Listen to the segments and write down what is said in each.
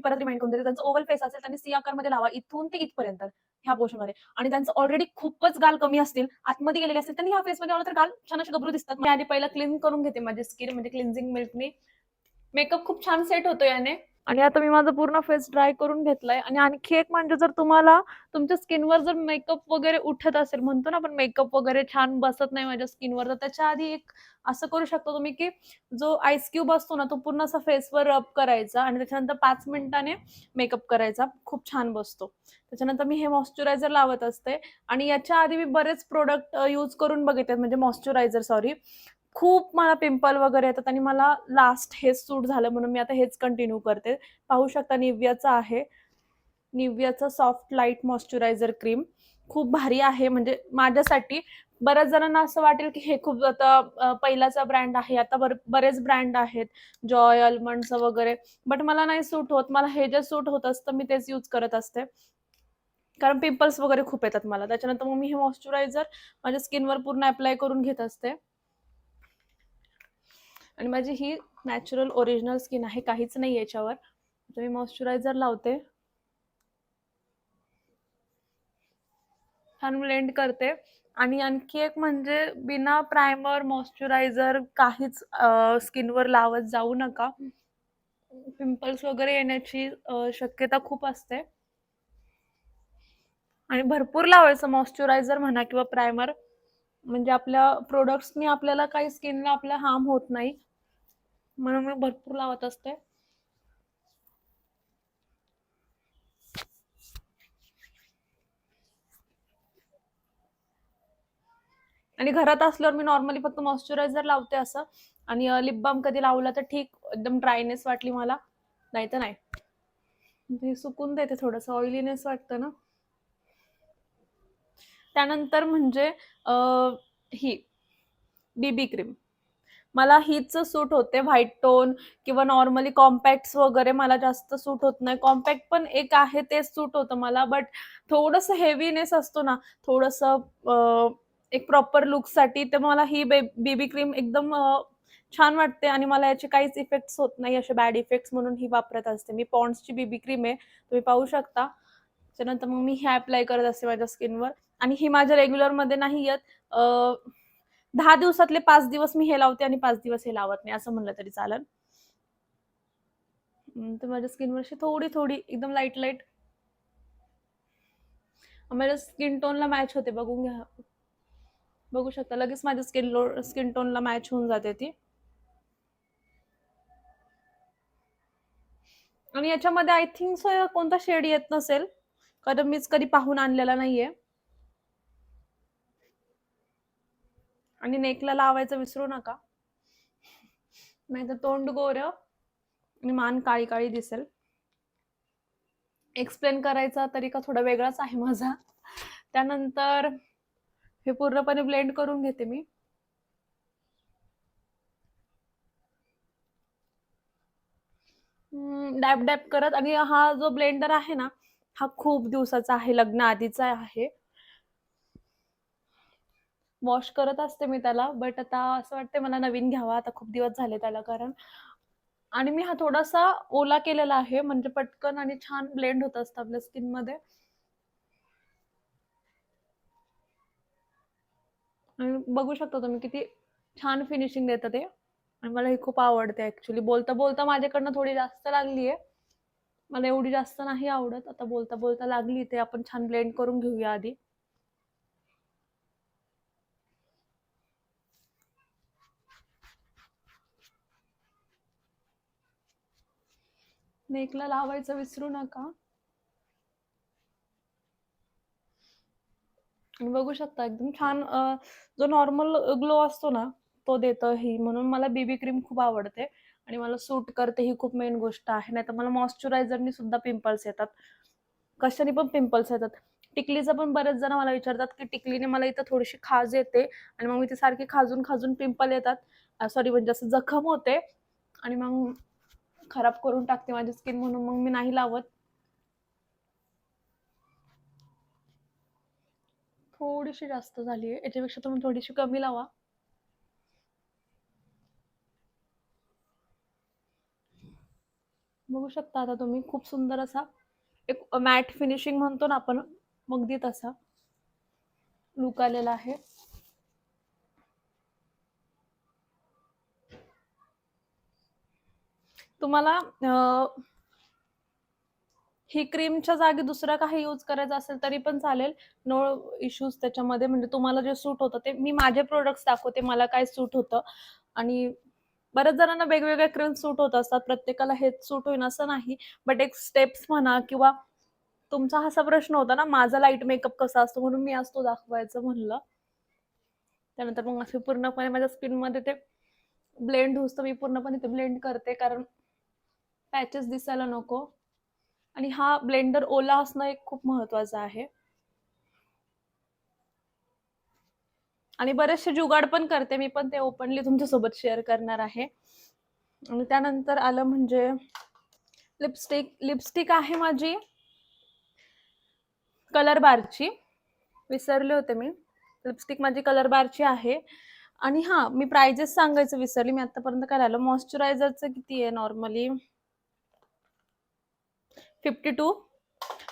मी परत रिमाइंड करून देते. त्यांचं ओव्हल फेस असेल त्यांनी सी आकारमध्ये लावा. इथून ते इथपर्यंत ह्या पोर्शनमध्ये आणि त्यांचं ऑलरेडी खूपच गाल कमी असतील आतमध्ये गेलेले असतील त्यांनी ह्या फेस मध्ये आलं तर गाल छान असे गबरू दिसतात. मी आधी पहिला क्लीन करून घेते माझी स्किन म्हणजे क्लिन्झिंग मिल्कने मेकअप खूप छान सेट होतो याने. आणि आता मी माझा पूर्ण फेस ड्राय करून घेतलाय. आणि आणखी एक म्हणजे जर तुम्हाला तुमच्या स्किनवर जर मेकअप वगैरे उठत असेल म्हणतो ना आपण मेकअप वगैरे छान बसत नाही माझ्या स्किनवर तर त्याच्या आधी एक असं करू शकतो तुम्ही की जो आईस क्यूब असतो ना तो पूर्ण असा फेसवर रब करायचा आणि त्याच्यानंतर पाच मिनिटाने मेकअप करायचा. खूप छान बसतो. त्याच्यानंतर मी हे मॉइश्चरायझर लावत असते. आणि याच्या आधी मी बरेच प्रोडक्ट यूज करून बघितले म्हणजे मॉइश्चरायझर सॉरी. खूप मला पिंपल वगैरे येतात आणि मला लास्ट हेच सूट झालं म्हणून मी आता हेच कंटिन्यू करते. पाहू शकता निव्याचं आहे. निव्याचं सॉफ्ट लाइट मॉइश्चरायझर क्रीम खूप भारी आहे. म्हणजे माझ्यासाठी बऱ्याच जणांना असं वाटेल की हे खूप आता पहिलाचा ब्रँड आहे. आता बरेच ब्रँड आहेत. जॉय अल्मंडचं वगैरे. बट मला नाही सूट होत. मला हे जे सूट होत असतं मी तेच यूज करत असते. कारण पिंपल्स वगैरे खूप येतात मला. त्याच्यानंतर मग मी हे मॉइश्चरायझर माझ्या स्किनवर पूर्ण अप्लाय करून घेत असते. आणि माझी ही नॅचरल ओरिजिनल स्किन आहे काहीच नाही याच्यावर. तर मी मॉइश्चरायझर लावते. छान ब्लेंड करते. आणि आणखी एक म्हणजे बिना प्रायमर मॉइश्चरायझर काहीच स्किनवर लावत जाऊ नका. पिंपल्स वगैरे येण्याची शक्यता खूप असते. आणि भरपूर लावायचं मॉइश्चरायझर म्हणा किंवा प्रायमर म्हणजे आपल्या प्रोडक्ट्सनी आपल्याला काही स्किनला आपल्या हार्म होत नाही. म्हणून मी भरपूर लावत असते. आणि घरात असल्यावर मी नॉर्मली फक्त मॉइश्चरायझर लावते असं. आणि लिप बाम कधी लावला तर ठीक एकदम ड्रायनेस वाटली मला. नाही तर नाही. हे सुकून देते थोडंसं ऑइलीनेस वाटतं ना. त्यानंतर म्हणजे ही बीबी क्रीम मला हीच सूट होते व्हाईट टोन किंवा नॉर्मली कॉम्पॅक्ट वगैरे मला जास्त सूट होत नाही. कॉम्पॅक्ट पण एक आहे तेच सूट होतं मला बट थोडंसं हेवीनेस असतो ना थोडंसं एक प्रॉपर लुकसाठी तर मला ही बे क्रीम एकदम छान वाटते आणि मला याचे काहीच इफेक्ट्स होत नाही असे बॅड इफेक्ट्स म्हणून ही वापरत असते. मी पॉन्ड्सची बेबी क्रीम आहे तुम्ही पाहू शकता. त्याच्यानंतर मग मी हे अप्लाय करत असते माझ्या स्किनवर आणि ही माझ्या रेग्युलरमध्ये नाही येत. दहा दिवसातले पाच दिवस मी हे लावते आणि पाच दिवस हे लावत नाही असं म्हणलं तरी चालेल. तर माझ्या स्किनवर अशी थोडी थोडी एकदम लाइट लाइट माझ्या स्किन टोनला मॅच होते बघून घ्या. बघू शकता लगेच माझ्या स्किन लो स्किन टोनला मॅच होऊन जाते ती. आणि याच्यामध्ये आय थिंक सो कोणता शेड येत नसेल. कारण मीच कधी पाहून आणलेला नाहीये. आणि नेकला लावायचं विसरू नका. नाही तर तोंड गोर आणि मान काळी काळी दिसेल. एक्सप्लेन करायचा तरीका थोडा वेगळाच आहे माझा. त्यानंतर हे पूर्णपणे ब्लेंड करून घेते मी. डॅप डॅप करत. आणि हा जो ब्लेंडर आहे ना हा खूप दिवसाचा आहे लग्न आधीचा आहे. वॉश करत असते मी त्याला बट आता असं वाटते मला नवीन घ्यावा आता खूप दिवस झाले त्याला कारण. आणि मी हा थोडासा ओला केलेला आहे म्हणजे पटकन आणि छान ब्लेंड होत असतं आपल्या स्किनमध्ये आणि बघू शकता तुम्ही किती छान फिनिशिंग देतं ते. आणि मला हे खूप आवडते ऍक्च्युली बोलता बोलता माझ्याकडनं थोडी जास्त लागली आहे. मला एवढी जास्त नाही आवडत. आता बोलता बोलता लागली ते. आपण छान ब्लेंड करून घेऊया आधी. नेकला लावायचं विसरू नका. बघू शकता एकदम छान जो नॉर्मल ग्लो असतो ना तो देतं ही. म्हणून मला बेबी क्रीम खूप आवडते. आणि मला सूट करते ही खूप मेन गोष्ट आहे. नाही तर मला मॉइश्चरायझरनी सुद्धा पिंपल्स येतात. कशाने पण पिंपल्स येतात. टिकलीचं पण बरेच जण मला विचारतात की टिकलीने मला इथं थोडीशी खाज येते. आणि मग मी ती सारखी खाजून खाजून पिंपल येतात. सॉरी म्हणजे असं जखम होते. आणि मग खराब करून टाकते माझी स्किन म्हणून मग मी नाही लावत. थोडीशी जास्त झाली आहे. याच्यापेक्षा तुम्ही थोडीशी कमी लावा. बघू शकता आता तुम्ही खूप सुंदर असा एक मॅट फिनिशिंग म्हणतो ना आपण मग देत तसा लुक आलेला आहे. तुम्हाला ही क्रीमच्या जागी दुसरा काही यूज करायचा असेल तरी पण चालेल. नो इश्यूज त्याच्यामध्ये. म्हणजे तुम्हाला जे सूट होतं ते मी माझे प्रोडक्ट्स दाखवते मला काय सूट होतं. आणि बऱ्याच जणांना वेगवेगळ्या क्रीम सूट होत असतात. प्रत्येकाला हेच सूट होईन असं नाही. बट एक स्टेप्स म्हणा किंवा तुमचा असा प्रश्न होता ना माझा लाइट मेकअप कसा असतो म्हणून मी आज तो दाखवायचं म्हणलं. त्यानंतर मग असे पूर्णपणे माझ्या स्किनमध्ये ते ब्लेंड होतं मी पूर्णपणे ते ब्लेंड करते. कारण पॅचेस दिसायला नको. आणि हा ब्लेंडर ओला असणं एक खूप महत्वाचं आहे. आणि बरेचसे जुगाड पण करते. मी पण ते ओपनली तुमच्यासोबत शेअर करणार आहे. आणि त्यानंतर आलं म्हणजे लिपस्टिक लिपस्टिक आहे माझी. कलर बारची विसरले होते मी. लिपस्टिक माझी कलर बारची आहे. आणि हां मी प्राइजेस सांगायचं विसरली. मी आतापर्यंत काय राहिलं मॉइश्चरायझरचं किती आहे नॉर्मली फिफ्टी टू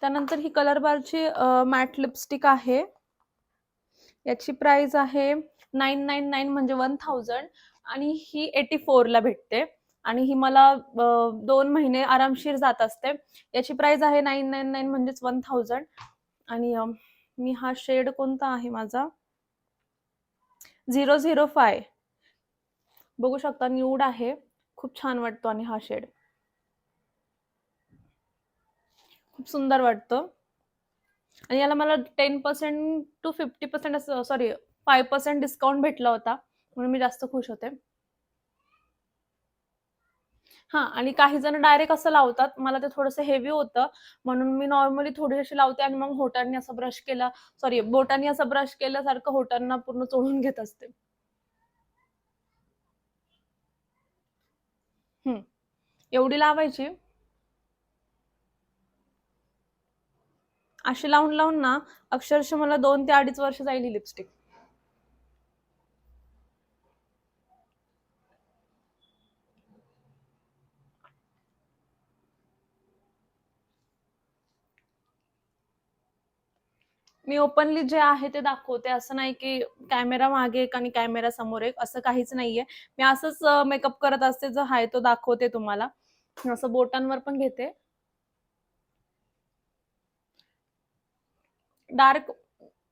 त्यानंतर ही कलर बारची मॅट लिपस्टिक आहे. याची प्राइस आहे नाईन नाईन नाईन म्हणजे वन थाउजंड आणि ही एटी फोरला भेटते. आणि ही मला दोन महिने आरामशीर जात असते. याची प्राइस आहे नाईन नाईन नाईन म्हणजेच वन थाउजंड आणि मी हा शेड कोणता आहे माझा? झिरो झिरो फाय बघू शकता न्यूड आहे. खूप छान वाटतो आणि हा शेड खूप सुंदर वाटतं. आणि याला मला ten percent to fifty percent असं सॉरी फाय पर्सेंट डिस्काउंट भेटला होता म्हणून मी जास्त खुश होते. हां आणि काही जण डायरेक्ट असं लावतात मला ते थोडंसं हेवी होतं म्हणून मी नॉर्मली थोडी अशी लावते आणि मग होटांनी असं ब्रश केला सॉरी बोटांनी असं ब्रश केल्यासारखं होटांना पूर्ण चोळून घेत असते. हम्म. एवढी लावायची. अशी लावून लावून ना अक्षरशः मला दोन ते अडीच वर्ष जाईल ही लिपस्टिक मी ओपनली जे आहे ते दाखवते. असं नाही की कॅमेरा मागे एक आणि कॅमेरा समोर एक असं काहीच नाहीये. मी असंच मेकअप करत असते जो आहे तो दाखवते तुम्हाला. असं बोटांवर पण घेते. डार्क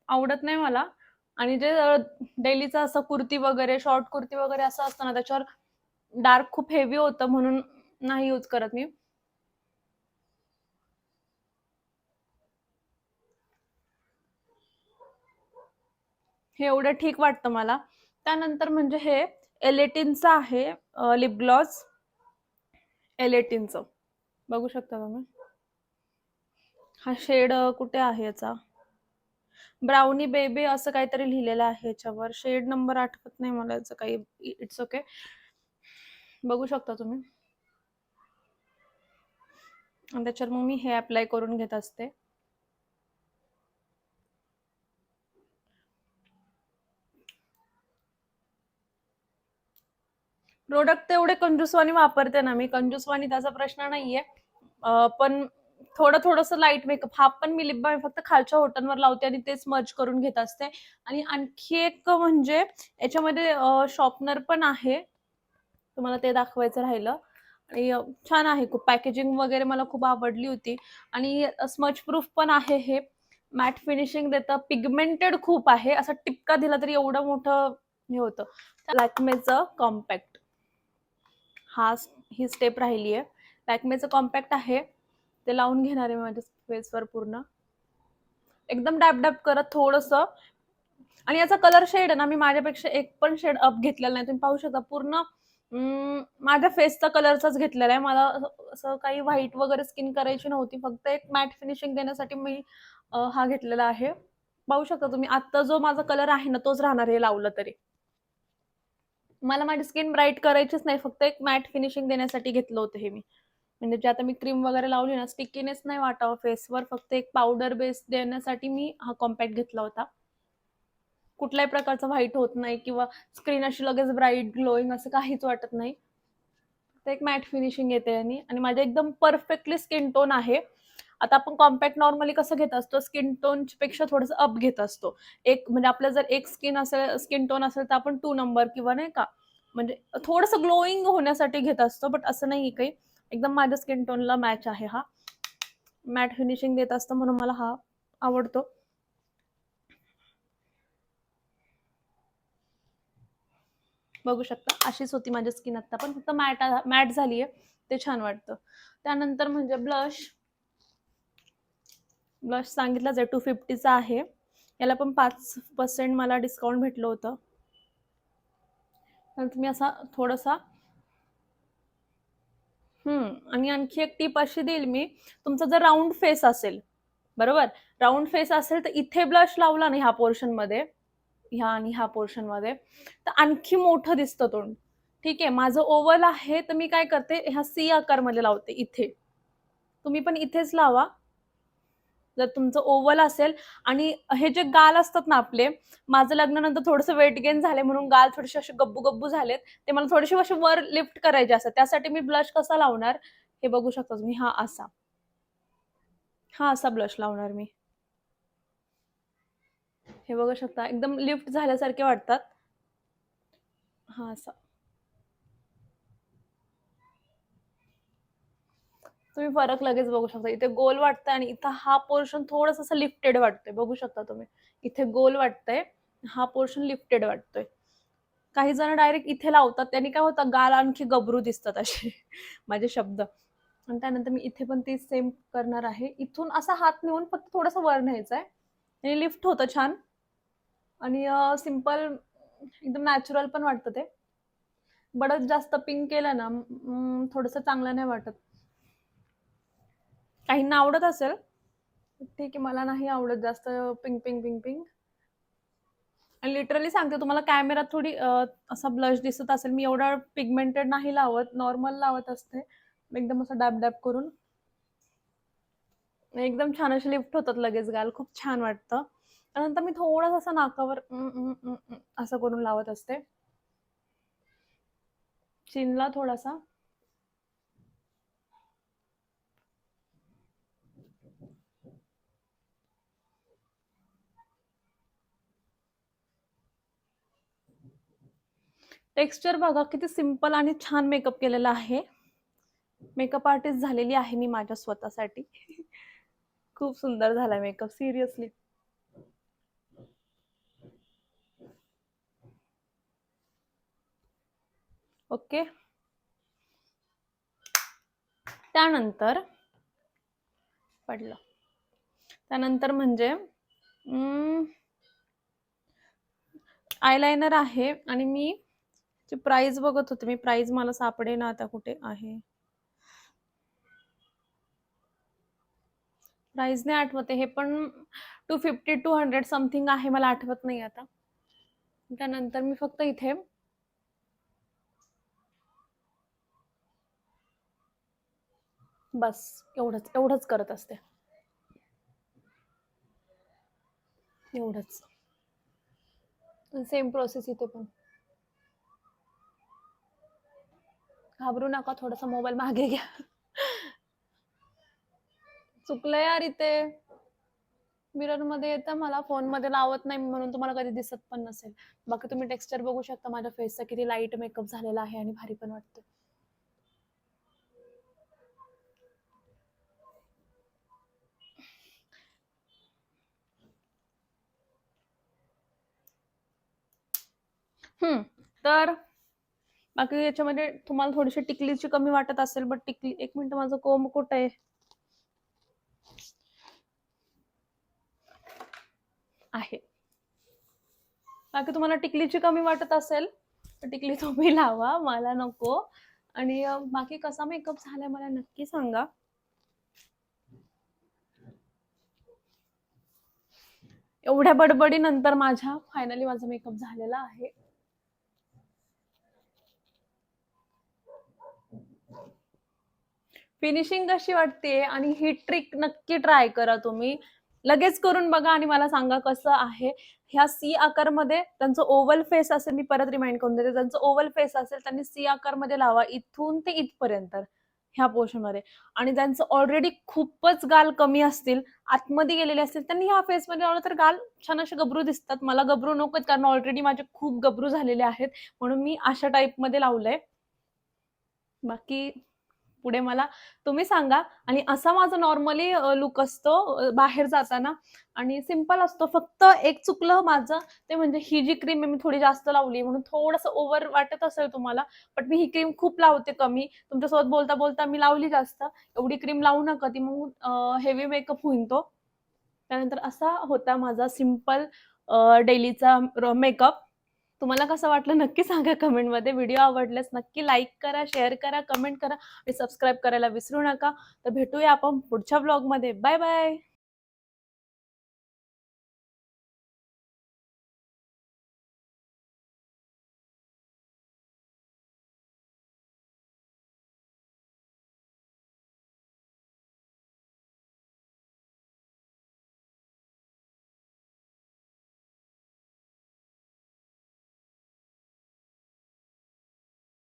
आवडत नाही मला. आणि जे डेलीचं असं कुर्ती वगैरे शॉर्ट कुर्ती वगैरे असं असतं ना त्याच्यावर डार्क खूप हेवी होतं म्हणून नाही यूज करत मी. हे एवढं ठीक वाटतं मला. त्यानंतर म्हणजे हे एलेटिनचं आहे लिप ग्लॉस एलेटिनचं. बघू शकता तुम्ही? हा शेड कुठे आहे याचा? ब्राउनी बेबी असं काहीतरी लिहिलेलं आहे याच्यावर. शेड नंबर आठवत नाही मला याचं काही. इट्स ओके बघू शकता तुम्ही. आणि त्याच्यावर मग मी हे अप्लाय करून घेत असते. प्रोडक्ट तेवढे कंजूसवाणी वापरते ना मी. कंजूसवाणी त्याचा प्रश्न नाहीये. पण थोडं थोडंसं लाइट मेकअप हा पण मी लिप बाम फक्त खालच्या होटांवर लावते आणि तेच मर्ज करून घेत असते. आणि आणखी एक म्हणजे याच्यामध्ये शॉर्पनर पण आहे. तुम्हाला ते दाखवायचं राहिलं. आणि छान आहे खूप. पॅकेजिंग वगैरे मला खूप आवडली होती. आणि स्मच प्रूफ पण आहे हे. मॅट फिनिशिंग देतं. पिगमेंटेड खूप आहे. असं टिपका दिला तरी एवढं मोठं हे होतं. लॅक्मेचं कॉम्पॅक्ट हा ही स्टेप राहिली आहे लॅक्मेचं कॉम्पॅक्ट आहे. ते लावून घेणार आहे माझ्या फेसवर पूर्ण. एकदम डॅप डॅप करत थोडंसं. आणि याचा कलर शेड आहे ना मी माझ्यापेक्षा एक पण शेड अप घेतलेला नाही. तुम्ही पाहू शकता पूर्ण माझ्या फेसचा कलरचाच घेतलेला आहे. मला असं- काही व्हाईट वगैरे स्किन करायची नव्हती. फक्त एक मॅट फिनिशिंग देण्यासाठी मी हा घेतलेला आहे. पाहू शकता तुम्ही आत्ता जो माझा कलर आहे ना तोच राहणार हे लावलं तरी. मला माझी स्किन ब्राईट करायचीच नाही. फक्त एक मॅट फिनिशिंग देण्यासाठी घेतलं होतं हे मी. म्हणजे जे आता मी क्रीम वगैरे लावली ना स्टिकीनेस नाही वाटावं फेसवर फक्त एक पावडर बेस देण्यासाठी मी हा कॉम्पॅक्ट घेतला होता. कुठल्याही प्रकारचं व्हाईट होत नाही किंवा स्क्रीन अशी लगेच ब्राईट ग्लोईंग असं काहीच वाटत नाही. तर एक मॅट फिनिशिंग येते आणि आणि माझ्या एकदम परफेक्टली स्किन टोन आहे. आता आपण कॉम्पॅक्ट नॉर्मली कसं घेत असतो? स्किन टोनपेक्षा थोडंसं अप घेत असतो. एक म्हणजे आपलं जर एक स्किन असेल स्किन टोन असेल तर आपण टू नंबर किंवा नाही का? म्हणजे थोडंसं ग्लोईंग होण्यासाठी घेत असतो बट असं नाही काही. एकदम माझ्या स्किन टोनला मॅच आहे हा. मॅट फिनिशिंग देत असतं म्हणून मला हा आवडतो. बघू शकता अशीच होती माझी स्किन आता पण फक्त मॅट मॅट झाली आहे ते छान वाटतं. त्यानंतर म्हणजे ब्लश ब्लश सांगितलं आहे टू फिफ्टीचा आहे. याला पण पाच पर्सेंट मला डिस्काउंट भेटलं होतं. तर तुम्ही असा थोडासा हम्म आणि आणखी एक टीप अशी देईल मी तुमचा जर राऊंड फेस असेल बरोबर? राऊंड फेस असेल तर इथे ब्लश लावला ना ह्या पोर्शनमध्ये ह्या आणि ह्या पोर्शनमध्ये तर आणखी मोठं दिसतं तोंड. ठीक आहे माझं ओव्हल आहे तर मी काय करते ह्या सी आकारमध्ये लावते इथे. तुम्ही पण इथेच लावा. जर तुमचं ओव्हल असेल आणि हे जे गाल असतात ना आपले माझं लग्नानंतर थोडंसं वेट गेन झाले म्हणून गाल थोडेसे असे गब्बू गब्बू झालेत ते मला थोडेसे असे वर लिफ्ट करायचे असतात त्यासाठी मी ब्लश कसा लावणार? हे बघू शकता तुम्ही. हा असा. हा असा ब्लश लावणार मी. हे बघू शकता. एकदम लिफ्ट झाल्यासारखे वाटतात. हा असा. तुम्ही फरक लगेच बघू शकता. इथे गोल वाटतंय आणि इथं हा पोर्शन थोडस असं लिफ्टेड वाटतोय. बघू शकता तुम्ही. इथे गोल वाटतंय हा पोर्शन लिफ्टेड वाटतोय. काही जण डायरेक्ट इथे लावतात. त्यांनी काय होतं? गाल आणखी गबरू दिसतात असे. माझे शब्द. आणि त्यानंतर मी इथे पण तेच सेम करणार आहे. इथून असा हात नेऊन फक्त थोडासा वर न्यायचा आहे आणि लिफ्ट होतं छान. आणि सिंपल एकदम नॅचरल पण वाटतं ते. बडच जास्त पिंक केलं ना थोडंसं चांगलं नाही वाटत. काहींना आवडत असेल ठीक आहे मला नाही आवडत जास्त पिंक पिंक पिंक पिंक आणि लिटरली सांगते तुम्हाला कॅमेरात थोडी असा ब्लश दिसत असेल. मी एवढा पिगमेंटेड नाही लावत नॉर्मल लावत असते. एकदम असं डॅब डॅब करून. एकदम छान असे लिफ्ट होतात लगेच गाल. खूप छान वाटतं. त्यानंतर मी थोडंसं असं नाकावर असं करून लावत असते. चिनला थोडासा. टेक्स्चर बघा किती सिंपल आणि छान मेकअप केलेला आहे. मेकअप आर्टिस्ट झालेली आहे मी माझ्या स्वतःसाठी. खूप सुंदर झाला मेकअप सिरियसली ओके त्यानंतर पडलं. त्यानंतर म्हणजे आयलायनर आहे आणि मी प्राइस बघत होते. मी प्राइस मला सापडे ना आता कुठे आहे? प्राइस नाही आठवते हे पण two fifty two hundred something आहे मला आठवत नाही आता. त्यानंतर मी फक्त इथे बस. एवढंच एवढंच करत असते. एवढंच. सेम प्रोसेस इथे पण. घाबरू नका थोडासा मोबाईल मागे घ्या. चुकलं यार इथे. मिररमध्ये येतं मला फोनमध्ये लावत नाही म्हणून तुम्हाला कधी दिसत पण नसेल. बाकी तुम्ही टेक्स्चर बघू शकता माझ्या फेसचा किती लाइट मेकअप झालेला आहे आणि भारी पण वाटतं हम्म तर बाकी याच्यामध्ये तुम्हाला थोडीशी टिकलीची कमी वाटत असेल बट टिकली एक मिनिट माझं कोंब कुठं? आहे. आहे बाकी तुम्हाला टिकलीची कमी वाटत असेल तर टिकली तुम्ही लावा मला नको. आणि बाकी कसा मेकअप झालाय मला नक्की सांगा. एवढ्या बडबडी नंतर माझ्या फायनली माझा मेकअप झालेला आहे. फिनिशिंग कशी वाटते आणि ही ट्रिक नक्की ट्राय करा तुम्ही. लगेच करून बघा आणि मला सांगा कसं आहे. ह्या सी आकारमध्ये त्यांचं ओव्हल फेस असेल मी परत रिमाइंड करून देते. त्यांचं ओव्हल फेस असेल त्यांनी सी आकारमध्ये लावा इथून ते इथपर्यंत ह्या पोर्शनमध्ये. आणि त्यांचं ऑलरेडी खूपच गाल कमी असतील आतमध्ये गेलेले असतील त्यांनी ह्या फेस मध्ये लावलं तर गाल छान असे गबरू दिसतात. मला गबरू नकोत कारण ऑलरेडी माझे खूप गबरू झालेले आहेत. म्हणून मी अशा टाईपमध्ये लावलंय. बाकी पुढे मला तुम्ही सांगा. आणि असा माझा नॉर्मली लुक असतो बाहेर जाताना. आणि सिंपल असतो. फक्त एक चुकलं माझं ते म्हणजे ही जी क्रीम मी थोडी जास्त लावली म्हणून थोडंसं ओव्हर वाटत असेल तुम्हाला बट मी ही क्रीम खूप लावते कमी. तुमच्यासोबत बोलता बोलता मी लावली जास्त. एवढी क्रीम लावू नका ती मग हेवी मेकअप होईन तो. त्यानंतर असा होता माझा सिंपल डेलीचा मेकअप तुम्हाला कसं वाटलं नक्की सांगा कमेंटमध्ये. व्हिडिओ आवडल्यास नक्की लाईक करा शेअर करा कमेंट करा आणि सबस्क्राईब करायला विसरू नका. तर भेटूया आपण पुढच्या ब्लॉगमध्ये. Bye bye.